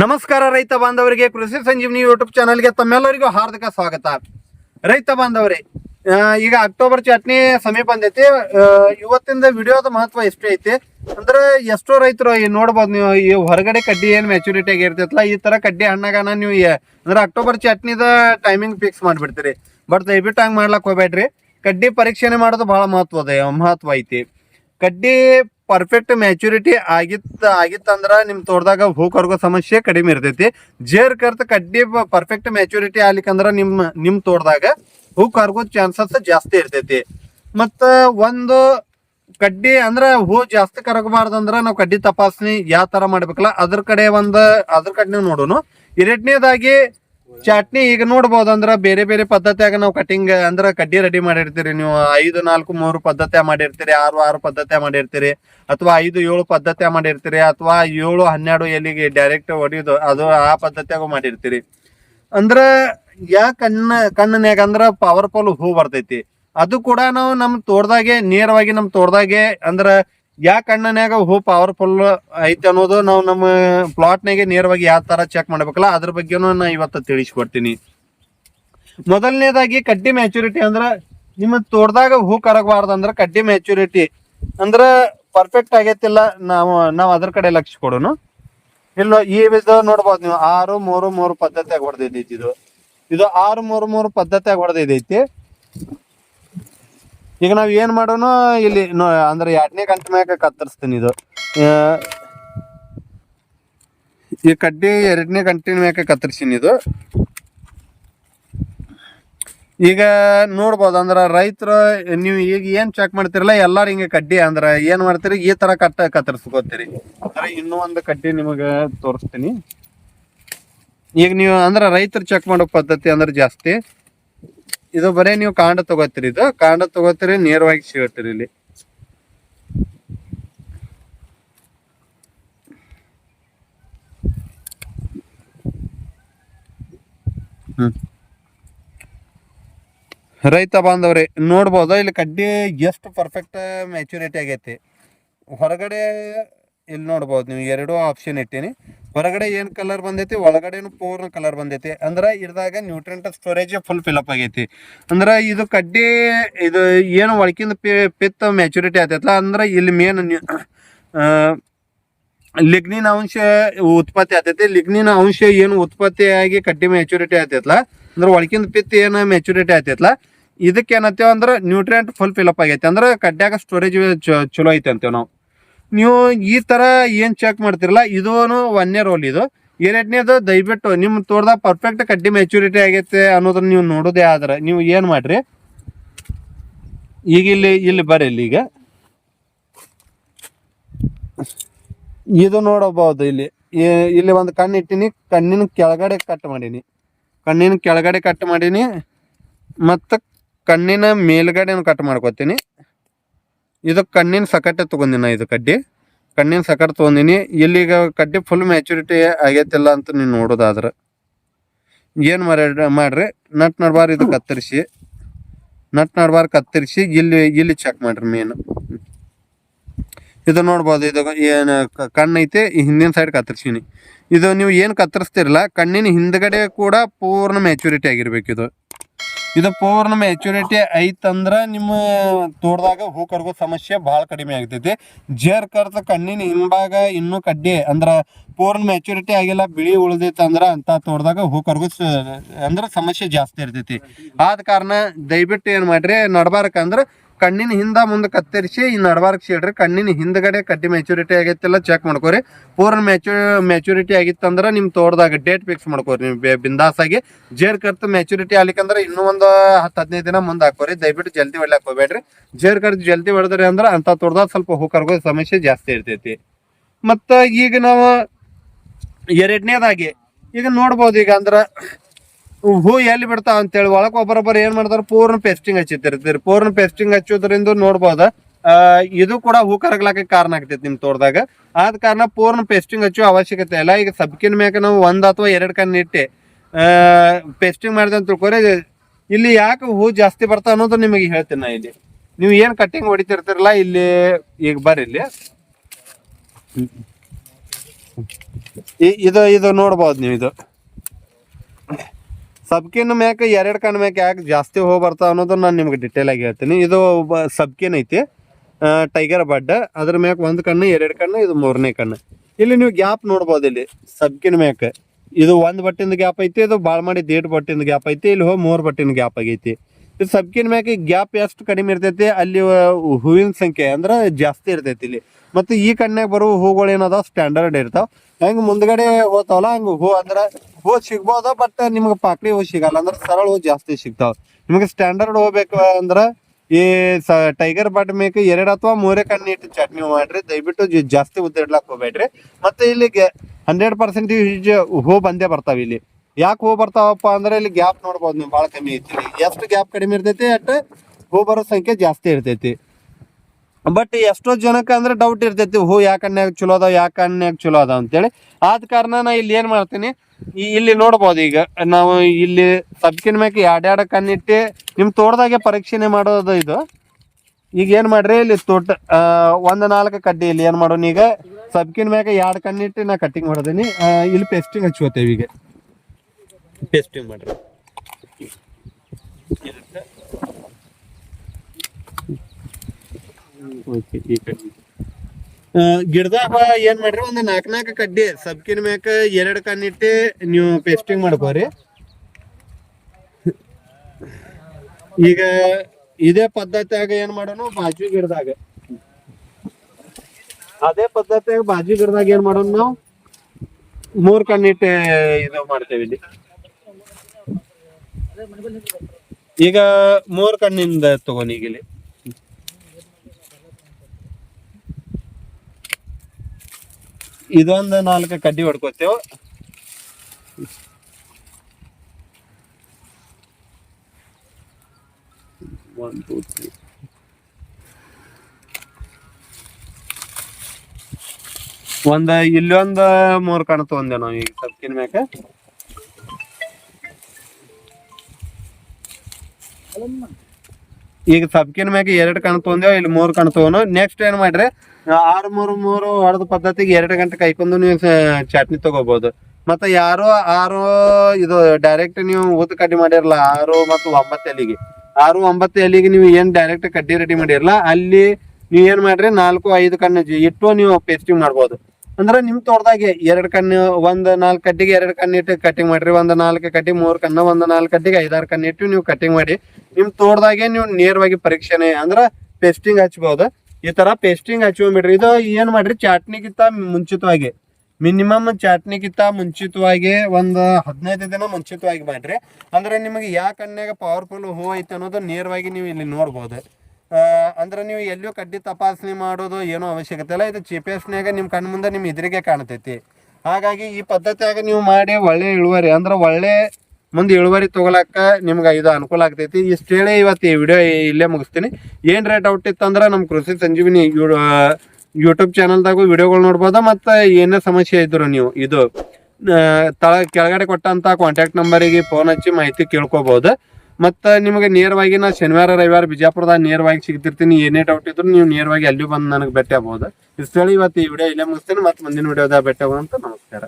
ನಮಸ್ಕಾರ ರೈತ ಬಾಂಧವರಿಗೆ, ಕೃಷಿ ಸಂಜೀವನಿ ಯೂಟ್ಯೂಬ್ ಚಾನಲ್ಗೆ ತಮ್ಮೆಲ್ಲರಿಗೂ ಹಾರ್ದಿಕ ಸ್ವಾಗತ. ರೈತ ಬಾಂಧವರೇ ಈಗ ಅಕ್ಟೋಬರ್ ಚಟ್ನಿ ಸಮೀಪ ಬಂದೈತಿ. ಇವತ್ತಿಂದ ವಿಡಿಯೋದ ಮಹತ್ವ ಎಷ್ಟು ಐತಿ, ಅಂದ್ರೆ ಎಷ್ಟೋ ರೈತರು ನೋಡ್ಬೋದು ನೀವು, ಈ ಹೊರಗಡೆ ಕಡ್ಡಿ ಏನು ಮೆಚುರಿಟಿ ಆಗಿರ್ತೈತಲ್ಲ ಈ ತರ ಕಡ್ಡಿ ಹಣ್ಣಾಗನ ನೀವು ಅಂದ್ರೆ ಅಕ್ಟೋಬರ್ ಚಟ್ನಿದ ಟೈಮಿಂಗ್ ಫಿಕ್ಸ್ ಮಾಡ್ಬಿಡ್ತೀರಿ. ಬಟ್ ದಯವಿಟ್ಟು ಹಂಗೆ ಮಾಡ್ಲಾಕ್ ಹೋಗ್ಬೇಡ್ರಿ. ಕಡ್ಡಿ ಪರೀಕ್ಷೆನೆ ಮಾಡೋದು ಬಹಳ ಮಹತ್ವದ, ಮಹತ್ವ ಐತಿ. ಕಡ್ಡಿ ಪರ್ಫೆಕ್ಟ್ ಮ್ಯಾಚುರಿಟಿ ಆಗಿತ್ತು, ಆಗಿತ್ತಂದ್ರೆ ನಿಮ್ಮ ತೋಟದಾಗ ಹೂ ಕರ್ಗೋ ಸಮಸ್ಯೆ ಕಡಿಮೆ ಇರ್ತೈತಿ. ಜೇರ್ ಕರ್ತ ಕಡ್ಡಿ ಪರ್ಫೆಕ್ಟ್ ಮ್ಯಾಚುರಿಟಿ ಆಗ್ಲಿಕ್ಕಂದ್ರ ನಿಮ್ಮ ನಿಮ್ಮ ತೋಟದಾಗ ಹೂ ಕರ್ಗೋ ಚಾನ್ಸಸ್ ಜಾಸ್ತಿ ಇರ್ತೈತಿ. ಮತ್ತು ಒಂದು ಕಡ್ಡಿ ಅಂದ್ರೆ ಹೂ ಜಾಸ್ತಿ ಕರಗಬಾರ್ದಂದ್ರ ನಾವು ಕಡ್ಡಿ ತಪಾಸಣೆ ಯಾವ ತರ ಮಾಡ್ಬೇಕಲ್ಲ, ಅದ್ರ ಕಡೆ ಒಂದು, ಅದ್ರ ಕಡೆ ನೋಡೋನು. ಎರಡನೇದಾಗಿ ಚಟ್ನಿ ಈಗ ನೋಡ್ಬೋದಂದ್ರ ಬೇರೆ ಬೇರೆ ಪದ್ಧತಿಯಾಗ ನಾವು ಕಟಿಂಗ್ ಅಂದ್ರ ಕಡ್ಡಿ ರೆಡಿ ಮಾಡಿರ್ತೀರಿ. ನೀವು ಐದು, ನಾಲ್ಕು, ಮೂರು ಪದ್ಧತಿ ಮಾಡಿರ್ತೀರಿ, ಆರು ಆರು ಪದ್ಧತಿ ಮಾಡಿರ್ತೀರಿ, ಅಥವಾ ಐದು, ಏಳು ಪದ್ಧತಿ ಮಾಡಿರ್ತೀರಿ, ಅಥವಾ ಏಳು, ಹನ್ನೆರಡು ಎಲ್ಲಿಗೆ ಡೈರೆಕ್ಟ್ ಹೊಡಿಯೋದು ಅದು ಆ ಪದ್ಧತಿಯಾಗ ಮಾಡಿರ್ತೀರಿ. ಅಂದ್ರ ಯಾ ಕಣ್ಣ, ಕಣ್ಣನ್ಯಾಗ ಅಂದ್ರ ಪವರ್ಫುಲ್ ಹೂ ಬರ್ತೈತಿ. ಅದು ಕೂಡ ನಾವು ನಮ್ ತೋಟದಾಗೆ, ನೇರವಾಗಿ ನಮ್ ತೋಟದಾಗೆ ಅಂದ್ರ ಯಾ ಕಣ್ಣನ್ಯಾಗ ಹೂ ಪವರ್ಫುಲ್ ಐತೆ ಅನ್ನೋದು ನಾವು ನಮ್ಮ ಪ್ಲಾಟ್ನಾಗೆ ನೇರವಾಗಿ ಯಾವ ತರ ಚೆಕ್ ಮಾಡ್ಬೇಕಲ್ಲ, ಅದ್ರ ಬಗ್ಗೆನೂ ನಾ ಇವತ್ತು ತಿಳಿಸ್ಕೊಡ್ತೀನಿ. ಮೊದಲನೇದಾಗಿ ಕಡ್ಡಿ ಮ್ಯಾಚುರಿಟಿ ಅಂದ್ರೆ ನಿಮ್ಮ ತೋಟದಾಗ ಹೂ ಕರಗಬಾರ್ದು ಅಂದ್ರೆ ಕಡ್ಡಿ ಮ್ಯಾಚುರಿಟಿ ಅಂದ್ರೆ ಪರ್ಫೆಕ್ಟ್ ಆಗೈತಿಲ್ಲ, ನಾವು ನಾವು ಅದ್ರ ಕಡೆ ಲಕ್ಷ ಕೊಡೋನು. ಇಲ್ಲ, ಈ ವಿಧ ನೋಡ್ಬೋದು ನೀವು, ಆರು, ಮೂರು ಮೂರು ಪದ್ಧತಿಯಾಗಿ ಹೊಡೆದಿದ್ದೈತಿ ಇದು. ಇದು ಆರು, ಮೂರು ಮೂರು ಪದ್ಧತಿಯಾಗಿ ಹೊಡೆದೈತಿ ಈಗ ನಾವ್ ಏನ್ ಮಾಡೋನು ಇಲ್ಲಿ ಅಂದ್ರೆ ಎರಡನೇ ಗಂಟೆ ಮ್ಯಾಗ ಕತ್ತರಿಸ್ತೀನಿ ಇದು. ಈ ಕಡ್ಡಿ ಎರಡನೇ ಗಂಟಿನ ಮ್ಯಾಗ ಕತ್ತರಿಸ್ತೀನಿ ಇದು. ಈಗ ನೋಡ್ಬೋದು, ಅಂದ್ರ ರೈತರು, ನೀವು ಈಗ ಏನ್ ಚೆಕ್ ಮಾಡ್ತಿರಲ್ಲ, ಎಲ್ಲಾರು ಹಿಂಗೆ ಕಡ್ಡಿ, ಅಂದ್ರ ಏನ್ ಮಾಡ್ತೀರಿ, ಈ ತರ ಕಟ್ಟ ಕತ್ತರಿಸ್ಕೋತೀರಿ. ಅಂದ್ರೆ ಇನ್ನೂ ಒಂದು ಕಡ್ಡಿ ನಿಮಗೆ ತೋರಿಸ್ತೀನಿ. ಈಗ ನೀವು, ಅಂದ್ರೆ ರೈತರು ಚೆಕ್ ಮಾಡೋ ಪದ್ಧತಿ, ಅಂದ್ರೆ ಜಾಸ್ತಿ. ಇದು ಬರೀ ನೀವು ಕಾಂಡ ತಗೋತೀರಿ, ಇದು ಕಾಂಡ ತಗೋತೀರಿ, ನೇರವಾಗಿ ಸಿಗತ್ತೀರಿ ಇಲ್ಲಿ. ರೈತ ಬಾಂಧವ್ರಿ, ನೋಡ್ಬೋದು? ಇಲ್ಲಿ ಕಡ್ಡಿ ಎಷ್ಟು ಪರ್ಫೆಕ್ಟ್ ಮೆಚುರಿಟಿ ಆಗೈತಿ. ಹೊರಗಡೆ ಇಲ್ಲಿ ನೋಡ್ಬೋದು ನೀವು ಎರಡು ಆಪ್ಷನ್ ಇಟ್ಟೀನಿ. ಹೊರಗಡೆ ಏನ್ ಕಲರ್ ಬಂದೈತಿ? ಒಳಗಡೆನು ಪೂರ್ಣ ಕಲರ್ ಬಂದೈತಿ. ಅಂದ್ರ ಇದ್ರಾಗ ನ್ಯೂಟ್ರೆಂಟ್ ಸ್ಟೋರೇಜ್ ಫುಲ್ ಫಿಲಪ್ ಆಗೈತಿ. ಅಂದ್ರ ಇದು ಕಡ್ಡಿ, ಇದು ಏನು ಒಳಕಿಂದ ಪಿತ್ ಮ್ಯಾಚುರಿಟಿ ಆತೈತಲ್ಲ ಅಂದ್ರ ಇಲ್ಲಿ ಮೇನ್ ಲಿಗ್ನಿನ ಅಂಶ ಉತ್ಪತ್ತಿ ಆತೈತಿ. ಲಿಗ್ನಿನ ಅಂಶ ಏನು ಉತ್ಪತ್ತಿ ಆಗಿ ಕಡ್ಡಿ ಮ್ಯಾಚುರಿಟಿ ಆತೈತಲ್ಲ ಅಂದ್ರೆ ಒಳಕಿಂದ ಪಿತ್ ಏನು ಮೆಚುರಿಟಿ ಆತೈತಲ್ಲ ಇದಕ್ಕೆ ಏನತ್ತೇವ ಅಂದ್ರೆ ನ್ಯೂಟ್ರಿಯೆಂಟ್ ಫುಲ್ ಫಿಲಪ್ ಆಗೈತಿ. ಅಂದ್ರೆ ಕಡ್ಡ್ಯಾಗ ಸ್ಟೋರೇಜ್ ಚಲೋ ಐತಿ ಅಂತೇವೆ ನಾವು. ನೀವು ಈ ತರ ಏನ್ ಚೆಕ್ ಮಾಡ್ತಿರಲ್ಲ ಇದೂ ಒಂದನೇ ರೋಲ್ ಇದು. ಎರಡನೇದು ದಯವಿಟ್ಟು ನಿಮ್ಮ ತೋಟದಾಗ ಪರ್ಫೆಕ್ಟ್ ಕಡ್ಡಿ ಮೆಚುರಿಟಿ ಆಗೈತೆ ಅನ್ನೋದನ್ನ ನೀವು ನೋಡೋದೇ ಆದ್ರೆ ನೀವು ಏನ್ ಮಾಡ್ರಿ? ಈಗ ಇಲ್ಲಿ ಇಲ್ಲಿ ಬರ್ರಿ ಇಲ್ಲಿ ಈಗ. ಇದು ನೋಡಬಹುದು ಇಲ್ಲಿ. ಇಲ್ಲಿ ಒಂದು ಕಣ್ಣು ಇಟ್ಟಿನಿ, ಕಣ್ಣಿನ ಕೆಳಗಡೆ ಕಟ್ ಮಾಡೀನಿ. ಕಣ್ಣಿನ ಕೆಳಗಡೆ ಕಟ್ ಮಾಡೀನಿ, ಮತ್ತು ಕಣ್ಣಿನ ಮೇಲ್ಗಡೆನೂ ಕಟ್ ಮಾಡ್ಕೊತೀನಿ. ಇದು ಕಣ್ಣಿನ ಸಕಟೆ ತೊಗೊಂಡಿನ ಇದು ಕಡ್ಡಿ. ಕಣ್ಣಿನ ಸಕಟ್ ತಗೊಂಡಿನಿ. ಇಲ್ಲಿಗ ಕಡ್ಡಿ ಫುಲ್ ಮ್ಯಾಚುರಿಟಿ ಆಗೈತಿಲ್ಲ ಅಂತ ನೀವು ನೋಡೋದಾದ್ರೆ. ಏನು ಮರ ಮಾಡಿರಿ. ನಟ್ ನಡ್ಬಾರ್ ಇದು ಕತ್ತರಿಸಿ. ನಟ್ ನಡ್ಬಾರ್ ಕತ್ತರಿಸಿ ಇಲ್ಲಿ ಇಲ್ಲಿ ಚೆಕ್ ಮಾಡ್ರಿ ಮೇನ್ ಇದು ನೋಡ್ಬೋದು, ಇದು ಏನು ಕಣ್ಣು ಐತೆ, ಹಿಂದಿನ ಸೈಡ್ ಕತ್ತರಿಸೀನಿ. ಇದು ನೀವು ಏನು ಕತ್ತರಿಸ್ತಿರಲ್ಲ ಕಣ್ಣಿನ ಹಿಂದ್ಗಡೆ ಕೂಡ ಪೂರ್ಣ ಮ್ಯಾಚುರಿಟಿ ಆಗಿರ್ಬೇಕು ಇದು ಇದು ಪೂರ್ಣ ಮೆಚುರಿಟಿ ಐತಂದ್ರ ನಿಮ್ಮ ತೋಟದಾಗ ಹೂ ಕರ್ಗೋ ಸಮಸ್ಯೆ ಭಾಳ ಕಡಿಮೆ ಆಗ್ತೈತಿ. ಜೇರ್ ಕರ್ತ ಕಣ್ಣಿನ ಹಿಂಭಾಗ ಇನ್ನೂ ಕಡ್ಡಿ, ಅಂದ್ರ ಪೂರ್ಣ ಮೆಚುರಿಟಿ ಆಗಿಲ್ಲ, ಬಿಳಿ ಉಳ್ದೈತೆ ಅಂದ್ರ ಅಂತ ತೋಟದಾಗ ಹೂ ಕರ್ಗೋ ಅಂದ್ರ ಸಮಸ್ಯೆ ಜಾಸ್ತಿ ಇರ್ತೈತಿ. ಆದ ಕಾರಣ ದಯವಿಟ್ಟು ಏನ್ ಮಾಡ್ರಿ ನಡ್ಬಾರಕ ಅಂದ್ರ ಕಣ್ಣಿನ ಹಿಂದ ಮುಂದೆ ಕತ್ತರಿಸಿ, ಈ ನಡ್ಬಾರಕ್ ಸೀಡ್ರಿ ಕಣ್ಣಿನ ಹಿಂದ್ಗಡೆ ಕಡ್ಡಿ ಮೆಚುರಿಟಿ ಆಗೈತಿಲ್ಲ ಚೆಕ್ ಮಾಡ್ಕೋರಿ. ಪೂರ್ಣ ಮೆಚು ಮೆಚುರಿಟಿ ಆಗಿತ್ತಂದ್ರೆ ನಿಮ್ಮ ತೋಟದಾಗ ಡೇಟ್ ಫಿಕ್ಸ್ ಮಾಡ್ಕೋರಿ, ನೀವು ಬಿಂದಾಸಾಗಿ ಜೇರ್ ಕರ್ತು ಮೆಚುರಿಟಿ ಆಗ್ಲಿಕ್ಕಂದ್ರೆ ಇನ್ನೂ ಒಂದು ಹತ್ತು, ಹದಿನೈದು ದಿನ ಮುಂದೆ ಹಾಕೋರಿ ದಯವಿಟ್ಟು ಜಲ್ದಿ ಹೊಡ್ಲಾಕ್ ಹೋಗ್ಬೇಡ್ರಿ ಜೇರ್ ಕರ್ದು ಜಲ್ದಿ ಹೊಡೆದ್ರಿ ಅಂದ್ರೆ ಅಂತ ತೋಟದಾಗ ಸ್ವಲ್ಪ ಹೂ ಸಮಸ್ಯೆ ಜಾಸ್ತಿ ಇರ್ತೈತಿ. ಮತ್ತು ಈಗ ನಾವು ಎರಡನೇದಾಗಿ ಈಗ ನೋಡ್ಬೋದು ಈಗ ಅಂದ್ರ ಹೂ ಎಲ್ಲಿ ಬಿಡ್ತಾವ ಅಂತೇಳಿ ಒಳಕ್ ಒಬ್ಬರೊಬ್ಬರು ಏನ್ ಮಾಡ್ತಾರ? ಪೂರ್ಣ ಪೇಸ್ಟಿಂಗ್ ಹಚ್ಚಿರ್ತೀರಿ ಪೂರ್ಣ ಪೇಸ್ಟಿಂಗ್ ಹಚ್ಚೋದ್ರಿಂದ ನೋಡ್ಬೋದ. ಇದು ಕೂಡ ಹೂ ಕರಗ್ಲಾಕ ಕಾರಣ ಆಗ್ತೈತಿ ನಿಮ್ ತೋಟದಾಗ. ಆದ ಕಾರಣ ಪೂರ್ಣ ಪೇಸ್ಟಿಂಗ್ ಹಚ್ಚೋ ಅವಶ್ಯಕತೆ ಇಲ್ಲ. ಈಗ ಸಬ್ಕಿನ ಮ್ಯಾಗ ನಾವು ಒಂದ್ ಅಥವಾ ಎರಡ್ ಕಣ್ಣು ಇಟ್ಟಿ ಪೇಸ್ಟಿಂಗ್ ಮಾಡಿದೆ ಅಂತ ತಿಳ್ಕೊರಿ, ಇಲ್ಲಿ ಯಾಕೆ ಹೂ ಜಾಸ್ತಿ ಬರ್ತಾವ ಅನ್ನೋದು ನಿಮಗೆ ಹೇಳ್ತೀನಿ ನಾ ಇಲ್ಲಿ. ನೀವು ಏನ್ ಕಟ್ಟಿಂಗ್ ಹೊಡಿತಿರ್ತಿರಲ್ಲ ಇಲ್ಲಿ, ಈಗ ಬರ್ರಿ ಇಲ್ಲಿ. ಇದು ಇದು ನೋಡ್ಬೋದು ನೀವು ಇದು. ಸಬ್ಕಿನ್ ಮ್ಯಾಕ ಎರಡು ಕಣ್ ಮ್ಯಾಕ ಯಾಕೆ ಜಾಸ್ತಿ ಹೋಗಿ ಬರ್ತಾವ ಅನ್ನೋದು ನಾನು ನಿಮ್ಗೆ ಡಿಟೇಲ್ ಆಗಿ ಹೇಳ್ತೀನಿ. ಇದು ಸಬ್ಕಿನ್ ಐತಿ. ಟೈಗರ್ ಬಡ್ ಅದ್ರ ಮ್ಯಾಕ ಒಂದು ಕಣ್ಣು, ಎರಡು ಕಣ್ಣು, ಇದು ಮೂರನೇ ಕಣ್ಣು. ಇಲ್ಲಿ ನೀವು ಗ್ಯಾಪ್ ನೋಡ್ಬೋದು ಇಲ್ಲಿ ಸಬ್ಕಿನ್ ಮ್ಯಾಕ. ಇದು ಒಂದು ಬಟ್ಟಿನ ಗ್ಯಾಪ್ ಐತಿ, ಇದು ಭಾಳ ಮಾಡಿ ದೇಡ್ ಬಟ್ಟಿನ ಗ್ಯಾಪ್ ಐತಿ, ಇಲ್ಲಿ ಹೋಗಿ ಮೂರು ಬಟ್ಟಿನ ಗ್ಯಾಪ್ ಆಗೈತಿ. ಇದು ಸಬ್ಕಿನ ಮ್ಯಾಕ ಗ್ಯಾಪ್ ಎಷ್ಟು ಕಡಿಮೆ ಇರ್ತೈತಿ, ಅಲ್ಲಿ ಹೂವಿನ ಸಂಖ್ಯೆ ಅಂದ್ರೆ ಜಾಸ್ತಿ ಇರ್ತೈತಿ ಇಲ್ಲಿ. ಮತ್ತೆ ಈ ಕಣ್ಣಾಗ ಬರುವ ಹೂಗಳು ಏನದಾವ? ಸ್ಟ್ಯಾಂಡರ್ಡ್ ಇರ್ತಾವ. ಹೆಂಗೆ ಮುಂದ್ಗಡೆ ಹೋತಾವಲ್ಲ, ಹಂಗ ಹೂ ಅಂದ್ರೆ ಹೂ ಸಿಗ್ಬೋದ ಬಟ್ ನಿಮ್ಗೆ ಪಾಕಡಿ ಹೂ ಸಿಗಲ್ಲ, ಅಂದ್ರೆ ಸರಳ ಹೂ ಜಾಸ್ತಿ ಸಿಗ್ತಾವ. ನಿಮ್ಗೆ ಸ್ಟ್ಯಾಂಡರ್ಡ್ ಹೋಗ್ಬೇಕು ಅಂದ್ರೆ ಈ ಸ ಟೈಗರ್ ಬಾಟ್ ಮೇಕ್ ಎರಡು ಅಥವಾ ಮೂರೇ ಕಣ್ಣು ಇಟ್ಟು ಚಟ್ನಿ ಮಾಡ್ರಿ. ದಯವಿಟ್ಟು ಜಾಸ್ತಿ ಉದ್ದಿಡ್ಲಾಕ್ ಹೋಗ್ಬೇಡ್ರಿ. ಮತ್ತೆ ಇಲ್ಲಿಗೆ ಹಂಡ್ರೆಡ್ ಪರ್ಸೆಂಟ್ ಹೂ ಬಂದೇ ಬರ್ತಾವ ಇಲ್ಲಿ. ಯಾಕೆ ಹೂ ಬರ್ತಾವಪ್ಪ ಅಂದ್ರೆ ಇಲ್ಲಿ ಗ್ಯಾಪ್ ನೋಡ್ಬೋದು ನೀವು, ಭಾಳ ಕಮ್ಮಿ ಐತಿ. ಎಷ್ಟು ಗ್ಯಾಪ್ ಕಡಿಮೆ ಇರ್ತೈತಿ, ಅಟ್ ಹೂ ಬರೋ ಸಂಖ್ಯೆ ಜಾಸ್ತಿ ಇರ್ತೈತಿ. ಬಟ್ ಎಷ್ಟೋ ಜನಕ್ಕೆ ಅಂದ್ರೆ ಡೌಟ್ ಇರ್ತೈತಿ, ಹೂ ಯಾಕೆ ಕನ್ಯಾಗ ಚಲೋ ಅದಾವ, ಯಾಕೆ ಕನ್ಯಾಗ ಚಲೋ ಅದಾವ ಅಂತೇಳಿ. ಆದ ಕಾರಣ ನಾ ಇಲ್ಲಿ ಏನ್ ಮಾಡ್ತೀನಿ ಇಲ್ಲಿ ನೋಡ್ಬೋದು ಈಗ, ನಾವು ಇಲ್ಲಿ ಸಬ್ಕಿನ ಮ್ಯಾಕೆ ಎರಡೆರಡು ಕಣ್ಣಿಟ್ಟು ನಿಮ್ಮ ತೋಟದಾಗೆ ಪರೀಕ್ಷೆನೆ ಮಾಡೋದು ಇದು. ಈಗ ಏನು ಮಾಡ್ರಿ, ಇಲ್ಲಿ ತೋಟ ಒಂದು ನಾಲ್ಕು ಕಡ್ಡಿ ಇಲ್ಲಿ ಏನು ಮಾಡೋಣ ಈಗ ಸಬ್ಕಿನ ಮ್ಯಾಗ ಎರಡು ಕಣ್ಣಿಟ್ಟು ನಾ ಕಟ್ಟಿಂಗ್ ಮಾಡಿದೀನಿ. ಇಲ್ಲಿ ಪೇಸ್ಟಿಂಗ್ ಹಚ್ಕೋತೇವೆ ಈಗ. ಪೇಸ್ಟಿಂಗ್ ಮಾಡ್ರಿ ಓಕೆ ಈ ಕಡ್ಡಿ ಗಿಡದಾಗ ಏನ್ ಮಾಡ್ರಿ? ಒಂದ್ ನಾಲ್ಕ ನಾಲ್ಕು ಕಡ್ಡಿ ಸಬ್ಕಿನ ಮ್ಯಾಕ ಎರಡ್ ಕಣ್ಣಿಟ್ಟು ನೀವು ಪೇಸ್ಟಿಂಗ್ ಮಾಡ್ಕೋರಿ. ಈಗ ಇದೇ ಪದ್ಧತಿಯಾಗ ಏನ್ ಮಾಡೋಣ ಬಾಜು ಗಿಡದಾಗ. ಅದೇ ಪದ್ಧತಿಯಾಗ ಬಾಜು ಗಿಡದಾಗ ಏನ್ ಮಾಡೋಣ ನಾವು? ಮೂರ್ ಕಣ್ಣಿಟ್ಟು ಇದು ಮಾಡ್ತೇವೆ ಇಲ್ಲಿ. ಈಗ ಮೂರ್ ಕಣ್ಣಿಂದ ತಗೋನಿ ಈಗ ಇಲ್ಲಿ ಇದೊಂದು ನಾಲ್ಕು ಕಡ್ಡಿ ಹೊಡ್ಕೋತೇವ. ಒನ್ ಟೂ ತ್ರೀ ಒಂದ ಇಲ್ಲೊಂದ ಮೂರ್ ಕಣ್ ತಗೊಂಡೇವ್ ನಾವು ಈಗ ಸಬ್ಕಿನ ಮ್ಯಾಕ. ಈಗ ಸಬ್ಕಿನ ಮ್ಯಾಗ ಎರಡು ಕಣ್ ತಗೊಂದೇವ್ ಇಲ್ಲಿ ಮೂರ್ ಕಣ್ ತೊಗೊಂಡು ನೆಕ್ಸ್ಟ್ ಏನ್ ಮಾಡ್ರಿ? ಆರು, ಮೂರು ಮೂರು ಹೊಡೆದ ಪದ್ಧತಿಗೆ ಎರಡು ಗಂಟೆ ಕೈಕೊಂಡು ನೀವು ಚಟ್ನಿ ತಗೋಬಹುದು ಮತ್ತೆ ಯಾರು ಆರು ಇದು ಡೈರೆಕ್ಟ್ ನೀವು ಊದ ಕಡ್ಡಿ ಮಾಡಿರಲ್ಲ, ಆರು ಮತ್ತು ಒಂಬತ್ತು ಎಲಿಗೆ. ಆರು, ಒಂಬತ್ತು ಎಲಿಗೆ ನೀವು ಏನ್ ಡೈರೆಕ್ಟ್ ಕಡ್ಡಿ ರೆಡಿ ಮಾಡಿರಲ್ಲ, ಅಲ್ಲಿ ನೀವ್ ಏನ್ ಮಾಡ್ರಿ, ನಾಲ್ಕು, ಐದು ಕಣ್ಣು ಇಟ್ಟು ನೀವು ಪೇಸ್ಟಿಂಗ್ ಮಾಡ್ಬೋದು. ಅಂದ್ರೆ ನಿಮ್ ತೋಟದಾಗೆ ಎರಡು ಕಣ್ಣು, ಒಂದ್ ನಾಲ್ಕು ಕಟ್ಟಿಗೆ ಎರಡು ಕಣ್ಣು ಇಟ್ಟು ಕಟಿಂಗ್ ಮಾಡ್ರಿ. ಒಂದ್ ನಾಲ್ಕು ಕಟ್ಟಿ ಮೂರ್ ಕಣ್ಣು, ಒಂದ್ ನಾಲ್ಕು ಕಟ್ಟಿಗೆ, ಐದಾರು ಕಣ್ಣು ಇಟ್ಟು ನೀವು ಕಟಿಂಗ್ ಮಾಡಿ. ನಿಮ್ ತೋಟದಾಗೆ ನೀವು ನೇರವಾಗಿ ಪರೀಕ್ಷೆನೆ, ಅಂದ್ರ ಪೇಸ್ಟಿಂಗ್ ಹಚ್ಬಹುದು ಈ ತರ ಪೇಸ್ಟಿಂಗ್ ಹಚ್ಕೊಂಡ್ಬಿಡ್ರಿ ಇದು ಏನ್ ಮಾಡ್ರಿ? ಚಾಟ್ನಿಗಿಂತ ಮುಂಚಿತವಾಗಿ, ಮಿನಿಮಮ್ ಚಾಟ್ನಿಗಿಂತ ಮುಂಚಿತವಾಗಿ ಒಂದ್ ಹದಿನೈದು ದಿನ ಮುಂಚಿತವಾಗಿ ಮಾಡ್ರಿ. ಅಂದ್ರೆ ನಿಮಗೆ ಯಾವ ಕಣ್ಣಾಗ ಪವರ್ಫುಲ್ ಹೂ ಐತೆ ಅನ್ನೋದು ನೇರವಾಗಿ ನೀವು ಇಲ್ಲಿ ನೋಡ್ಬೋದು. ಅಂದ್ರೆ ನೀವು ಎಲ್ಲೂ ಕಡ್ಡಿ ತಪಾಸಣೆ ಮಾಡೋದು ಏನೋ ಅವಶ್ಯಕತೆ ಇಲ್ಲ. ಇದು ಜಿ ಪಿ ನಿಮ್ಮ ಕಣ್ಣು ಮುಂದೆ ನಿಮ್ಮ ಎದುರಿಗೆ ಕಾಣ್ತೈತಿ. ಹಾಗಾಗಿ ಈ ಪದ್ಧತಿಯಾಗ ನೀವು ಮಾಡಿ ಒಳ್ಳೆ ಇಳುವರಿ, ಅಂದ್ರೆ ಒಳ್ಳೆ ಮುಂದೆ ಇಳುವರಿ ತಗೊಳಕ ನಿಮ್ಗೆ ಇದು ಅನುಕೂಲ ಆಗ್ತೈತಿ. ಇಷ್ಟು ಹೇಳಿ ಇವತ್ತು ಈ ವಿಡಿಯೋ ಇಲ್ಲೇ ಮುಗಿಸ್ತೀನಿ. ಏನ್ ರೇಟ್ ಔಟ್ ಇತ್ತಂದ್ರೆ ನಮ್ಮ ಕೃಷಿ ಸಂಜೀವಿನಿ ಯೂಟ್ಯೂಬ್ ಚಾನಲ್ದಾಗೂ ವಿಡಿಯೋಗಳು ನೋಡ್ಬೋದು. ಮತ್ತು ಏನೇ ಸಮಸ್ಯೆ ಇದ್ರು ನೀವು ಇದು ತಳ ಕೆಳಗಡೆ ಕೊಟ್ಟಂತ ಕಾಂಟ್ಯಾಕ್ಟ್ ನಂಬರಿಗೆ ಫೋನ್ ಹಚ್ಚಿ ಮಾಹಿತಿ ಕೇಳ್ಕೊಬಹುದು ಮತ್ತು ನಿಮಗೆ ನೇರವಾಗಿ ನಾ ಶನಿವಾರ, ರವಿವಾರ ಬಿಜಾಪುರದಾಗ ನೇರವಾಗಿ ಸಿಗ್ತಿರ್ತೀನಿ, ಏನೇ ಡೌಟ್ ಇದ್ರು ನೀವು ನೇರವಾಗಿ ಅಲ್ಲಿ ಬಂದು ನನಗೆ ಭೇಟಿ ಆಗ್ಬೋದು. ಇಷ್ಟು ಹೇಳಿ ಇವತ್ತು ಈ ವಿಡಿಯೋ ಇಲ್ಲೇ ಮುಗಿಸ್ತೀನಿ, ಮತ್ತೆ ಮುಂದಿನ ವಿಡಿಯೋದಾಗ ಭೇಟಿ ಅಂತ ನಮಸ್ಕಾರ.